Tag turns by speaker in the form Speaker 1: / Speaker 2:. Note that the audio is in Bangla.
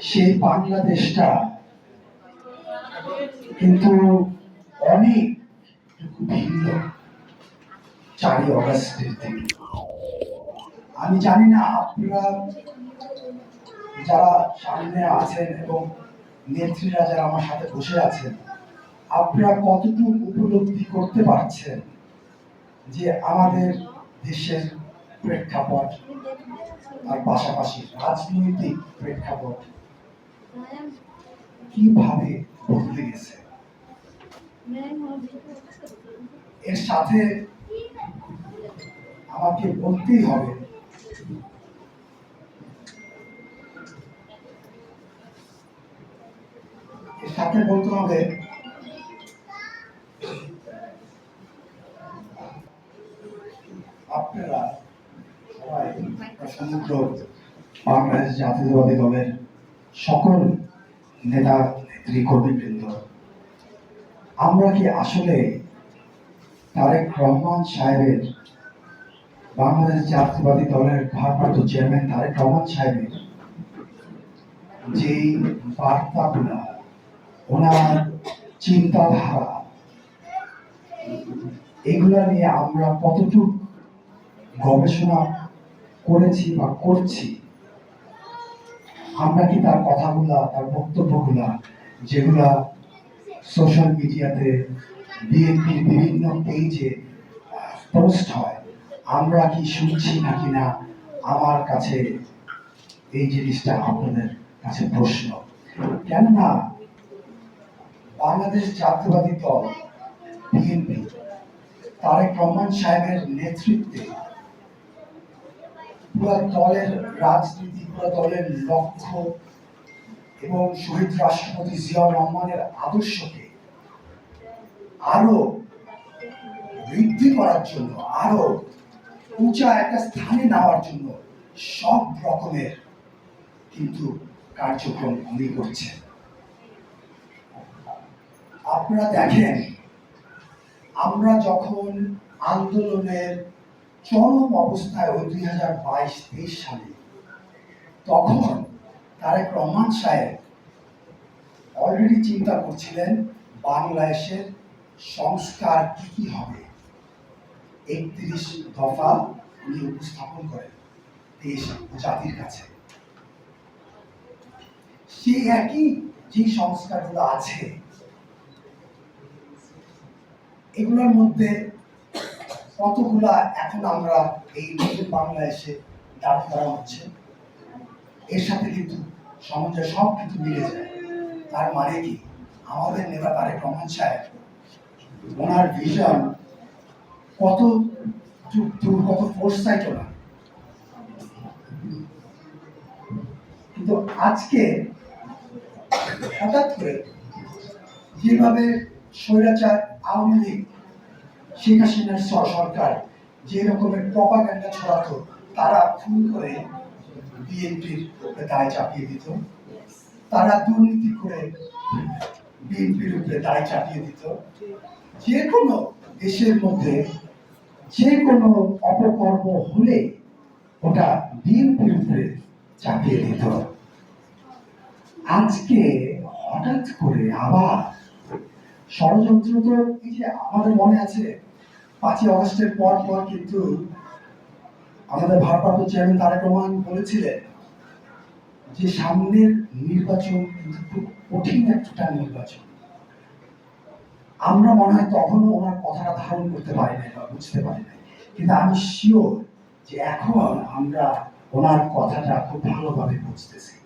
Speaker 1: সেই বাংলাদেশটা কিন্তু অনেক ভিন্ন চারই অগস্টের দিন আমি জানি না আপনারা যারা সামনে আছেন এবং নেত্রীরা যারা আমার সাথে বসে আছেন, আপনারা কতটুকু উপলব্ধি করতে পারছেন যে আমাদের দেশের প্রেক্ষাপট আর পাশাপাশি রাজনৈতিক প্রেক্ষাপট কীভাবে বদলে গেছে? এর সাথে আমাকে বলতেই হবে, এর সাথে বলতে হবে, আপনারা সমগ্র বাংলাদেশ জাতীয়তাবাদী দলের সকল নেতা, নেত্রী, কর্মীবৃন্দ, আমরা কি আসলে তারেক রহমান সাহেবের বাংলাদেশ জাতীয়বাদী দলের ভারপ্রাপ্ত চেয়ারম্যান তারেক রহমান সাহেবের ওনার চিন্তাধারা, এগুলা নিয়ে আমরা কতটুকু গবেষণা করেছি বা করছি, আমরা কি তার কথাগুলা, তার বক্তব্যগুলা, যেগুলা সোশ্যাল মিডিয়াতে বিএনপির বিভিন্ন পেজে পোস্ট হয়, আমরা কি শুনছি নাকি না, আমার কাছে এই জিনিসটা আপনাদের কাছে প্রশ্ন। কেননা, বাংলাদেশ জাতীয়বাদী দল বিএনপি তারেক রহমান সাহেবের নেতৃত্বে পুরো দলের রাজনীতি, পুরো দলের লক্ষ্য এবং শহীদ রাষ্ট্রপতি জিয়াউর রহমানের আদর্শকে আরও বৃদ্ধি করার জন্য, আরও উঁচা একটা স্থানে নেওয়ার জন্য সব রকমের কিন্তু কার্যক্রম উনি করছেন। আপনারা দেখেন, আমরা যখন আন্দোলনের চরম অবস্থায় ওই দুই হাজার বাইশ, তেইশ সালে তখন তারেক রহমান সাহেব অলরেডি চিন্তা করছিলেন বাংলাদেশের সংস্কার কি কি হবে। একত্রিশ দফা উনি উপস্থাপন করেন দেশ জাতির কাছে। সেই একই যে সংস্কারগুলো আছে, এগুলোর মধ্যে কতগুলা এখন আমরা এই নতুন বাংলাদেশে দাবি করা হচ্ছে? এর সাথে কিন্তু সমাজের সব কিছু মিলে যায়। তার মানে কি? আমাদের নেতা তারেক রহমান সাহেব, ওনার ভিশন কত দূর, কত ফোর্সাইট ওনার। কিন্তু আজকে হঠাৎ করে যেভাবে স্বৈরাচার, আওয়ামী লীগ শেখ হাসিনার সরকার যে রকমের প্রপাগান্ডা ছড়াতো তারা খুন করে বিএনপির উপরে দায় চাপিয়ে দিত। তারা দুর্নীতি করে বিএনপির উপরে দায় চাপিয়ে দিত। যে কোনো দেশের মধ্যে যে কোনো অপকর্ম হলে ওটা বিএনপির উপরে চাপিয়ে দিত। আজকে হঠাৎ করে আবার ষড়যন্ত্র তো এই যে আমাদের মনে আছে পাঁচই অগস্টের পর পর কিন্তু আমাদের ভারপ্রাপ্ত চেয়ারম্যান তারেক রহমান বলেছিলেন যে সামনের নির্বাচন কিন্তু খুব কঠিন একটা নির্বাচন। আমরা মনে হয় তখনও ওনার কথাটা ধারণ করতে পারি নাই বা বুঝতে পারি নাই। কিন্তু আমি শিওর যে এখন আমরা ওনার কথাটা খুব ভালোভাবে বুঝতেছি।